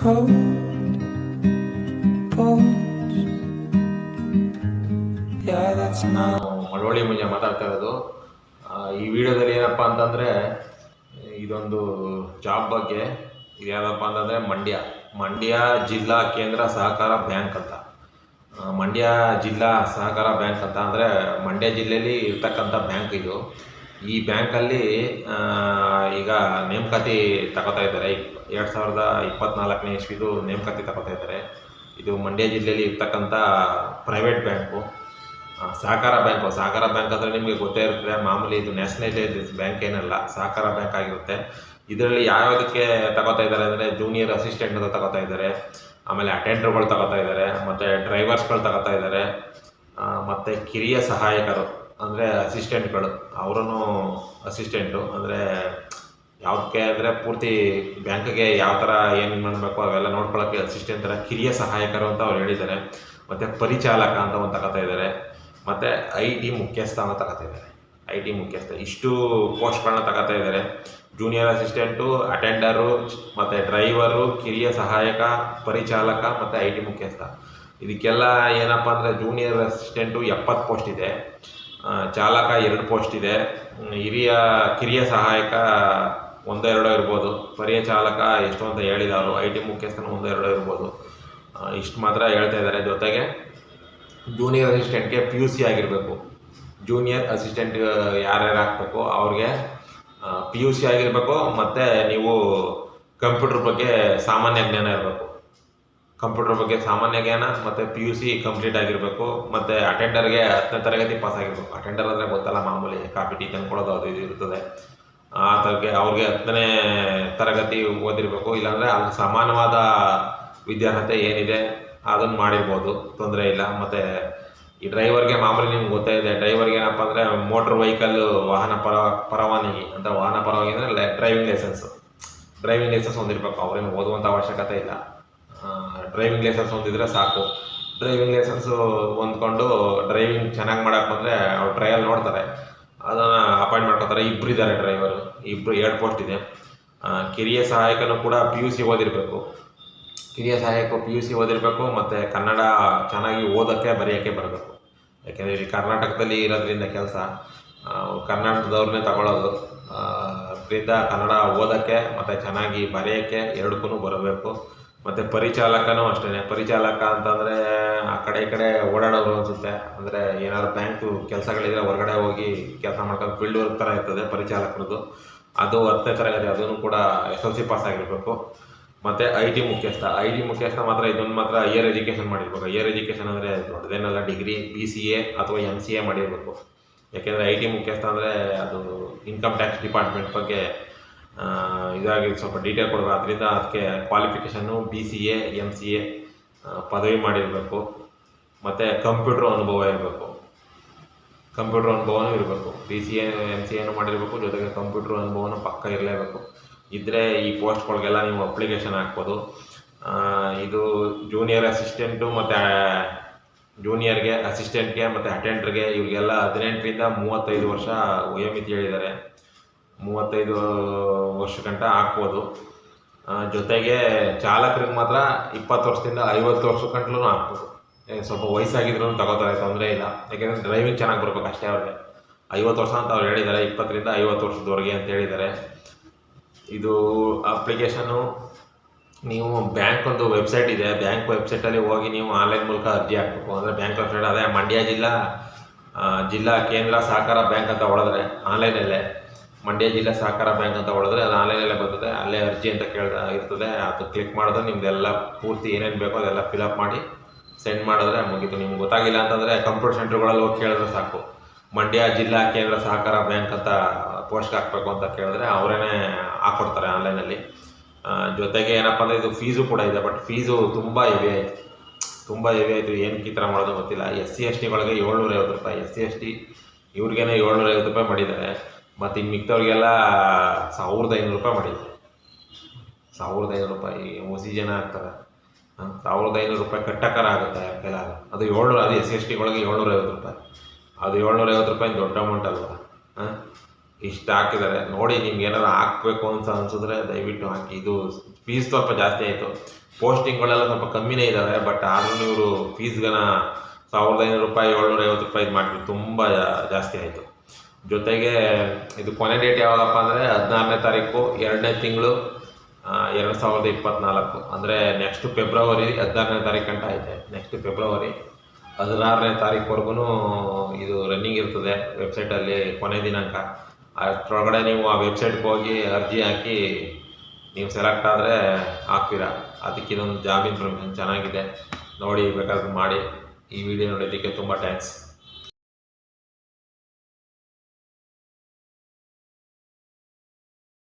cold bones. Yeah, that's not Malavalli ಮುಂಜೆ ಮಾತಾಡ್ತಾ ಇರೋದು. ಈ ವಿಡಿಯೋದಲ್ಲಿ ಏನಪ್ಪ ಅಂತಂದರೆ ಇದೊಂದು ಜಾಬ್ ಬಗ್ಗೆ ಇದು ಯಾವುದಪ್ಪ ಅಂತಂದರೆ ಮಂಡ್ಯ. ಮಂಡ್ಯ ಜಿಲ್ಲಾ ಕೇಂದ್ರ ಸಹಕಾರ ಬ್ಯಾಂಕ್ ಅಂತ. ಮಂಡ್ಯ ಜಿಲ್ಲಾ ಸಹಕಾರ ಬ್ಯಾಂಕ್ ಅಂತ ಅಂದರೆ ಮಂಡ್ಯ ಜಿಲ್ಲೆಯಲ್ಲಿ ಇರ್ತಕ್ಕಂಥ ಬ್ಯಾಂಕ್ ಇದು. ಈ ಬ್ಯಾಂಕಲ್ಲಿ ಈಗ ನೇಮಕಾತಿ ತಗೋತಾ ಇದ್ದಾರೆ. ಎರಡು ಸಾವಿರದ ಇಪ್ಪತ್ನಾಲ್ಕನೇ ಇಸ್ವಿದು ನೇಮಕಾತಿ ತಗೋತಾ ಇದ್ದಾರೆ. ಇದು ಮಂಡ್ಯ ಜಿಲ್ಲೆಯಲ್ಲಿ ಇರ್ತಕ್ಕಂಥ ಪ್ರೈವೇಟ್ ಬ್ಯಾಂಕು ಸಹಕಾರ ಬ್ಯಾಂಕು ಸಹಕಾರ ಬ್ಯಾಂಕ್ ಅಂದರೆ ನಿಮಗೆ ಗೊತ್ತೇ ಇರುತ್ತೆ ಮಾಮೂಲಿ ಇದು ನ್ಯಾಷನಲೈಸೈಸ್ ಬ್ಯಾಂಕ್ ಏನಲ್ಲ, ಸಹಕಾರ ಬ್ಯಾಂಕ್ ಆಗಿರುತ್ತೆ. ಇದರಲ್ಲಿ ಯಾವ್ಯಾವುದಕ್ಕೆ ತಗೋತಾ ಇದ್ದಾರೆ ಅಂದರೆ ಜೂನಿಯರ್ ಅಸಿಸ್ಟೆಂಟ್ ಅಂತ ತಗೋತಾ ಇದ್ದಾರೆ. ಆಮೇಲೆ ಅಟೆಂಡರ್ಗಳು ತಗೋತಾ ಇದ್ದಾರೆ, ಮತ್ತು ಡ್ರೈವರ್ಸ್ಗಳು ತಗೋತಾ ಇದ್ದಾರೆ ಮತ್ತು ಕಿರಿಯ ಸಹಾಯಕರು. ಅಂದರೆ ಅಸಿಸ್ಟೆಂಟ್ಗಳು ಅವರೂ ಅಸಿಸ್ಟೆಂಟು ಅಂದರೆ ಯಾವುದಕ್ಕೆ ಅಂದರೆ ಪೂರ್ತಿ ಬ್ಯಾಂಕ್ಗೆ ಯಾವ ಥರ ಏನು ಮಾಡಬೇಕು ಅವೆಲ್ಲ ನೋಡ್ಕೊಳ್ಳೋಕ್ಕೆ ಅಸಿಸ್ಟೆಂಟ್ ಥರ ಕಿರಿಯ ಸಹಾಯಕರು ಅಂತ ಅವ್ರು ಹೇಳಿದ್ದಾರೆ. ಮತ್ತು ಪರಿಚಾಲಕ ಅಂತ ಒಂದು ತಗೋತಾ ಇದ್ದಾರೆ. ಮತ್ತು ಐ ಟಿ ಮುಖ್ಯಸ್ಥ ಅಂತ ತಗೋತಾ ಇದ್ದಾರೆ. ಐ ಟಿ ಮುಖ್ಯಸ್ಥ. ಇಷ್ಟು ಪೋಸ್ಟ್ಗಳನ್ನ ತಗೋತಾ ಇದ್ದಾರೆ. ಜೂನಿಯರ್ ಅಸಿಸ್ಟೆಂಟು ಅಟೆಂಡರು ಮತ್ತು ಡ್ರೈವರು ಕಿರಿಯ ಸಹಾಯಕ, ಪರಿಚಾಲಕ, ಮತ್ತು ಐ ಟಿ ಮುಖ್ಯಸ್ಥ. ಇದಕ್ಕೆಲ್ಲ ಏನಪ್ಪ ಅಂದರೆ ಜೂನಿಯರ್ ಅಸಿಸ್ಟೆಂಟು ಎಪ್ಪತ್ತು ಪೋಸ್ಟ್ ಇದೆ. ಚಾಲಕ ಎರಡು ಪೋಸ್ಟ್ ಇದೆ. ಹಿರಿಯ, ಕಿರಿಯ ಸಹಾಯಕ ಒಂದೆರಡೋ ಇರ್ಬೋದು. ಪರಿಯ ಚಾಲಕ ಎಷ್ಟು ಅಂತ ಹೇಳಿದರು. ಐ ಟಿ ಮುಖ್ಯಸ್ಥನು ಒಂದೆರಡೋ ಇರ್ಬೋದು. ಇಷ್ಟು ಮಾತ್ರ ಹೇಳ್ತಾ ಇದ್ದಾರೆ ಜೊತೆಗೆ. ಜೂನಿಯರ್ ಅಸಿಸ್ಟೆಂಟ್ಗೆ ಪಿ ಯು ಸಿ ಆಗಿರಬೇಕು. ಜೂನಿಯರ್ ಅಸಿಸ್ಟೆಂಟ್ ಯಾರ್ಯಾರು ಹಾಕಬೇಕು ಅವ್ರಿಗೆ ಪಿ ಯು ಸಿ ಆಗಿರಬೇಕು, ಮತ್ತು ನೀವು ಕಂಪ್ಯೂಟ್ರ್ ಬಗ್ಗೆ ಸಾಮಾನ್ಯ ಜ್ಞಾನ ಇರಬೇಕು. ಕಂಪ್ಯೂಟರ್ ಬಗ್ಗೆ ಸಾಮಾನ್ಯ ಜ್ಞಾನ, ಮತ್ತು ಪಿ ಯು ಸಿ ಕಂಪ್ಲೀಟ್ ಆಗಿರಬೇಕು, ಮತ್ತು ಅಟೆಂಡರ್ಗೆ ಹತ್ತನೇ ತರಗತಿ ಪಾಸ್ ಆಗಿರಬೇಕು. ಅಟೆಂಡರ್ ಅಂದರೆ ಗೊತ್ತಲ್ಲ, ಮಾಮೂಲಿ ಕಾಪಿ, ಟೀ ತಂದ್ಕೊಳ್ಳೋದು, ಅದು ಇದು ಇರ್ತದೆ. ಆ ಥರಕ್ಕೆ ಅವ್ರಿಗೆ ಹತ್ತನೇ ತರಗತಿ ಓದಿರಬೇಕು, ಇಲ್ಲಾಂದರೆ ಅಲ್ಲಿ ಸಮಾನವಾದ ವಿದ್ಯಾರ್ಹತೆ ಏನಿದೆ ಅದನ್ನು ಮಾಡಿರ್ಬೋದು, ತೊಂದರೆ ಇಲ್ಲ. ಮತ್ತು ಈ ಡ್ರೈವರ್ಗೆ ಮಾಮೂಲಿ ನಿಮ್ಗೆ ಗೊತ್ತೇ ಇದೆ ಡ್ರೈವರ್ಗೆ ಏನಪ್ಪ ಅಂದರೆ ಮೋಟ್ರ್ ವೆಹಿಕಲ್ ವಾಹನ ಪರ, ಪರವಾನಗಿ, ಅಂತ ವಾಹನ ಪರವಾನಗಿ ಅಂದರೆ ಡ್ರೈವಿಂಗ್ ಲೈಸೆನ್ಸು ಡ್ರೈವಿಂಗ್ ಲೈಸೆನ್ಸ್ ಹೊಂದಿರಬೇಕು ಅವ್ರೇನು ಓದುವಂಥ ಅವಶ್ಯಕತೆ ಇಲ್ಲ. ಡ್ರೈವಿಂಗ್ ಲೈಸೆನ್ಸ್ ಹೊಂದಿದ್ರೆ ಸಾಕು. ಡ್ರೈವಿಂಗ್ ಲೈಸೆನ್ಸು ಹೊಂದ್ಕೊಂಡು ಡ್ರೈವಿಂಗ್ ಚೆನ್ನಾಗಿ ಮಾಡೋಕೆ ಬಂದರೆ ಅವ್ರು ಟ್ರಯಲ್ ನೋಡ್ತಾರೆ. ಅದನ್ನು ಅಪಾಯಿಂಟ್ ಮಾಡ್ಕೋತಾರೆ. ಇಬ್ಬರು ಇದ್ದಾರೆ ಡ್ರೈವರು ಇಬ್ಬರು ಎರಡು ಪೋಸ್ಟ್ ಇದೆ. ಕಿರಿಯ ಸಹಾಯಕನೂ ಕೂಡ ಪಿ ಯು ಸಿ ಓದಿರಬೇಕು. ಕಿರಿಯ ಸಹಾಯಕ ಪಿ ಯು ಸಿ ಓದಿರಬೇಕು ಮತ್ತು ಕನ್ನಡ ಚೆನ್ನಾಗಿ ಓದೋಕ್ಕೆ ಬರೆಯೋಕ್ಕೆ ಬರಬೇಕು. ಯಾಕೆಂದರೆ ಇಲ್ಲಿ ಕರ್ನಾಟಕದಲ್ಲಿ ಇರೋದ್ರಿಂದ ಕೆಲಸ. ಕರ್ನಾಟಕದವ್ರನ್ನೇ ತಗೊಳ್ಳೋದು ಅದರಿಂದ ಕನ್ನಡ ಓದೋಕ್ಕೆ ಮತ್ತು ಚೆನ್ನಾಗಿ ಬರೆಯೋಕ್ಕೆ ಎರಡಕ್ಕೂ ಬರಬೇಕು. ಮತ್ತು ಪರಿಚಾಲಕನೂ ಅಷ್ಟೇ ಪರಿಚಾಲಕ ಅಂತಂದರೆ ಆ ಕಡೆ ಈ ಕಡೆ ಓಡಾಡೋರು ಅನಿಸುತ್ತೆ. ಅಂದರೆ ಏನಾದ್ರು ಬ್ಯಾಂಕು ಕೆಲಸಗಳಿದ್ರೆ ಹೊರಗಡೆ ಹೋಗಿ ಕೆಲಸ ಮಾಡ್ಕೊಂಡು ಫೀಲ್ಡ್ ವರ್ಕ್ ಥರ ಇರ್ತದೆ ಪರಿಚಾಲಕರದ್ದು. ಅದು ಹತ್ತನೇ ತರಗತಿ, ಅದನ್ನು ಕೂಡ ಎಸ್ ಎಲ್ ಸಿ ಪಾಸ್ ಆಗಿರಬೇಕು. ಮತ್ತು ಐ ಟಿ ಮುಖ್ಯಸ್ಥ. ಐ ಟಿ ಮುಖ್ಯಸ್ಥ ಮಾತ್ರ ಇದೊಂದು ಮಾತ್ರ ಹೈಯರ್ ಎಜುಕೇಷನ್ ಮಾಡಿರ್ಬೇಕು. ಹೈಯರ್ ಎಜುಕೇಷನ್ ಅಂದರೆ ದೊಡ್ಡದೇನಲ್ಲ ಡಿಗ್ರಿ ಬಿ ಸಿ ಎ ಅಥವಾ ಎಂ ಸಿ ಎ ಮಾಡಿರಬೇಕು. ಯಾಕೆಂದರೆ ಐ ಟಿ ಮುಖ್ಯಸ್ಥ ಅಂದರೆ ಅದು ಇನ್ಕಮ್ ಟ್ಯಾಕ್ಸ್ ಡಿಪಾರ್ಟ್ಮೆಂಟ್ ಬಗ್ಗೆ ಇದಾಗಿ ಸ್ವಲ್ಪ ಡೀಟೇಲ್ ಕೊಡಬೇಕು. ಅದರಿಂದ ಅದಕ್ಕೆ qualification B C A M C A ಪದವಿ ಮಾಡಿರಬೇಕು. ಮತ್ತು ಕಂಪ್ಯೂಟ್ರ್ ಅನುಭವ ಇರಬೇಕು. ಕಂಪ್ಯೂಟ್ರ್ ಅನುಭವನೂ ಇರಬೇಕು. B C A M C ಎನೂ ಮಾಡಿರಬೇಕು. ಜೊತೆಗೆ ಕಂಪ್ಯೂಟ್ರ್ ಅನುಭವನೂ ಪಕ್ಕ ಇರಲೇಬೇಕು. ಇದ್ದರೆ ಈ ಪೋಸ್ಟ್ಗಳಿಗೆಲ್ಲ ನೀವು ಅಪ್ಲಿಕೇಶನ್ ಹಾಕ್ಬೋದು. ಇದು ಜೂನಿಯರ್ ಅಸಿಸ್ಟೆಂಟು ಮತ್ತು ಜೂನಿಯರ್ಗೆ ಅಸಿಸ್ಟೆಂಟ್ಗೆ ಮತ್ತು ಅಟೆಂಡ್ರಿಗೆ ಇವರಿಗೆಲ್ಲ ಹದಿನೆಂಟರಿಂದ ಮೂವತ್ತೈದು ವರ್ಷ ವಯೋಮಿತಿ ಹೇಳಿದ್ದಾರೆ. ಮೂವತ್ತೈದು ವರ್ಷ ಗಂಟ ಹಾಕ್ಬೋದು. ಜೊತೆಗೆ ಚಾಲಕರಿಗೆ ಮಾತ್ರ ಇಪ್ಪತ್ತು ವರ್ಷದಿಂದ ಐವತ್ತು ವರ್ಷ ಗಂಟ್ಲೂ ಹಾಕ್ಬೋದು. ಸ್ವಲ್ಪ ವಯಸ್ಸಾಗಿದ್ರು ತಗೋತಾರೆ, ತೊಂದರೆ ಇಲ್ಲ. ಯಾಕೆಂದರೆ ಡ್ರೈವಿಂಗ್ ಚೆನ್ನಾಗಿ ಬರ್ಬೇಕು ಅಷ್ಟೇ ಅವ್ರಿಗೆ. ಐವತ್ತು ವರ್ಷ ಅಂತ ಅವ್ರು ಹೇಳಿದ್ದಾರೆ, ಇಪ್ಪತ್ತರಿಂದ ಐವತ್ತು ವರ್ಷದವರೆಗೆ ಅಂತ ಹೇಳಿದ್ದಾರೆ. ಇದು ಅಪ್ಲಿಕೇಶನ್ನು ನೀವು ಬ್ಯಾಂಕ್ ಒಂದು ವೆಬ್ಸೈಟ್ ಇದೆ. ಬ್ಯಾಂಕ್ ವೆಬ್ಸೈಟಲ್ಲಿ ಹೋಗಿ ನೀವು ಆನ್ಲೈನ್ ಮೂಲಕ ಅರ್ಜಿ ಹಾಕ್ಬೇಕು. ಅಂದರೆ ಬ್ಯಾಂಕ್ ವೆಬ್ಸೈಟ್ ಅದೇ ಮಂಡ್ಯ ಜಿಲ್ಲಾ ಜಿಲ್ಲಾ ಕೇಂದ್ರ ಸಹಕಾರ ಬ್ಯಾಂಕ್ ಅಂತ ಹೊಡೆದ್ರೆ ಆನ್ಲೈನಲ್ಲೇ ಮಂಡ್ಯ ಜಿಲ್ಲಾ ಸಹಕಾರ ಬ್ಯಾಂಕ್ ಅಂತ ಹೊಡೆದ್ರೆ ಅದು ಆನ್ಲೈನಲ್ಲೇ ಬರ್ತದೆ. ಅಲ್ಲೇ ಅರ್ಜಿ ಅಂತ ಕೇಳ್ದ ಇರ್ತದೆ. ಅದು ಕ್ಲಿಕ್ ಮಾಡಿದ್ರೆ ನಿಮ್ದೆಲ್ಲ ಪೂರ್ತಿ ಏನೇನು ಬೇಕೋ ಅದೆಲ್ಲ ಫಿಲಪ್ ಮಾಡಿ ಸೆಂಡ್ ಮಾಡಿದ್ರೆ ಮುಗೀತು. ನಿಮ್ಗೆ ಗೊತ್ತಾಗಿಲ್ಲ ಅಂತಂದರೆ ಕಂಪ್ಯೂಟರ್ ಸೆಂಟ್ರ್ಗಳಲ್ಲಿ ಹೋಗಿ ಕೇಳಿದ್ರೆ ಸಾಕು. ಮಂಡ್ಯ ಜಿಲ್ಲಾ ಕೇಂದ್ರ ಸಹಕಾರ ಬ್ಯಾಂಕ್ ಅಂತ ಪೋಸ್ಟ್ ಹಾಕ್ಬೇಕು ಅಂತ ಕೇಳಿದ್ರೆ ಅವರೇ ಹಾಕ್ಕೊಡ್ತಾರೆ ಆನ್ಲೈನಲ್ಲಿ. ಜೊತೆಗೆ ಏನಪ್ಪ ಅಂದರೆ ಇದು ಫೀಸು ಕೂಡ ಇದೆ ಬಟ್ ಫೀಸು ತುಂಬ ಹೆವಿ ಆಯಿತು. ತುಂಬ ಹೆವಿ ಆಯಿತು. ಏನಕ್ಕೆ ಈ ಥರ ಮಾಡೋದು ಗೊತ್ತಿಲ್ಲ. ಎಸ್ ಸಿ ಎಸ್ ಟಿಗಳಿಗೆ ಏಳ್ನೂರ ಐವತ್ತು ರೂಪಾಯಿ. ಎಸ್ ಸಿ ಎಸ್ ಟಿ ಇವ್ರಿಗೇನೆ ಏಳ್ನೂರ ಐವತ್ತು ರೂಪಾಯಿ ಮಾಡಿದ್ದಾರೆ. ಮತ್ತು ಇನ್ನು ಮಿಕ್ತವ್ರಿಗೆಲ್ಲ ಸಾವಿರದ ಐನೂರು ರೂಪಾಯಿ ಮಾಡಿದ್ರು. ಸಾವಿರದ ಐನೂರು ರೂಪಾಯಿ ಹೊಸಿ ಜನ ಆಗ್ತಾರೆ ಹಾಂ, ಸಾವಿರದ ಐನೂರು ರೂಪಾಯಿ ಕಟ್ಟಕರ ಆಗುತ್ತೆ ಯಾರ ಅದು ಏಳ್ನೂರು, ಅದು ಎಸ್ ಎಸ್ ಟಿ ಒಳಗೆ ಏಳ್ನೂರ ಐವತ್ತು ರೂಪಾಯಿ. ಅದು ಏಳ್ನೂರ ಐವತ್ತು ರೂಪಾಯಿ ದೊಡ್ಡ ಅಮೌಂಟ್ ಅಲ್ವಾ? ಹಾಂ, ಇಷ್ಟು ಹಾಕಿದ್ದಾರೆ ನೋಡಿ ನಿಮ್ಗೆ ಏನಾದ್ರು ಹಾಕ್ಬೇಕು ಅಂತ ಅನ್ಸಿದ್ರೆ ದಯವಿಟ್ಟು ಹಾಕಿ. ಇದು ಫೀಸ್ ಸ್ವಲ್ಪ ಜಾಸ್ತಿ ಆಯಿತು. ಪೋಸ್ಟಿಂಗ್ಗಳೆಲ್ಲ ಸ್ವಲ್ಪ ಕಮ್ಮಿನೇ ಇದ್ದಾವೆ ಬಟ್ ಆದ್ರೂ ಇವರು ಫೀಸ್ಗನ ಸಾವಿರದ ಐನೂರು ರೂಪಾಯಿ, ಏಳ್ನೂರ ಐವತ್ತು ರೂಪಾಯಿ ಇದು ಮಾಡಿದ್ರು ತುಂಬ ಜಾಸ್ತಿ ಆಯಿತು. ಜೊತೆಗೆ ಇದು ಕೊನೆ ಡೇಟ್ ಯಾವಾಗಪ್ಪ ಅಂದರೆ ಹದಿನಾರನೇ ತಾರೀಕು, ಎರಡನೇ ತಿಂಗಳು ಎರಡು ಸಾವಿರದ ಇಪ್ಪತ್ತ್ನಾಲ್ಕು ಅಂದರೆ ನೆಕ್ಸ್ಟ್ ಫೆಬ್ರವರಿ ಹದಿನಾರನೇ ತಾರೀಕು ಗಂಟ ಐತೆ ನೆಕ್ಸ್ಟ್ ಫೆಬ್ರವರಿ ಹದಿನಾರನೇ ತಾರೀಕುವರೆಗೂ ಇದು ರನ್ನಿಂಗ್ ಇರ್ತದೆ ವೆಬ್ಸೈಟಲ್ಲಿ ಕೊನೆ ದಿನಾಂಕ. ಅಷ್ಟರೊಳಗಡೆ ನೀವು ಆ ವೆಬ್ಸೈಟ್ಗೆ ಹೋಗಿ ಅರ್ಜಿ ಹಾಕಿ ನೀವು ಸೆಲೆಕ್ಟ್ ಆದರೆ ಹಾಕ್ತೀರಾ. ಅದಕ್ಕೆ ಇದೊಂದು ಜಾಬ್ ಇನ್ಫಾರ್ಮೇಷನ್ ಚೆನ್ನಾಗಿದೆ. ನೋಡಿ ಬೇಕಾದ್ರೆ ಮಾಡಿ. ಈ ವಿಡಿಯೋ ನೋಡಿದ್ದಕ್ಕೆ ತುಂಬ ಥ್ಯಾಂಕ್ಸ್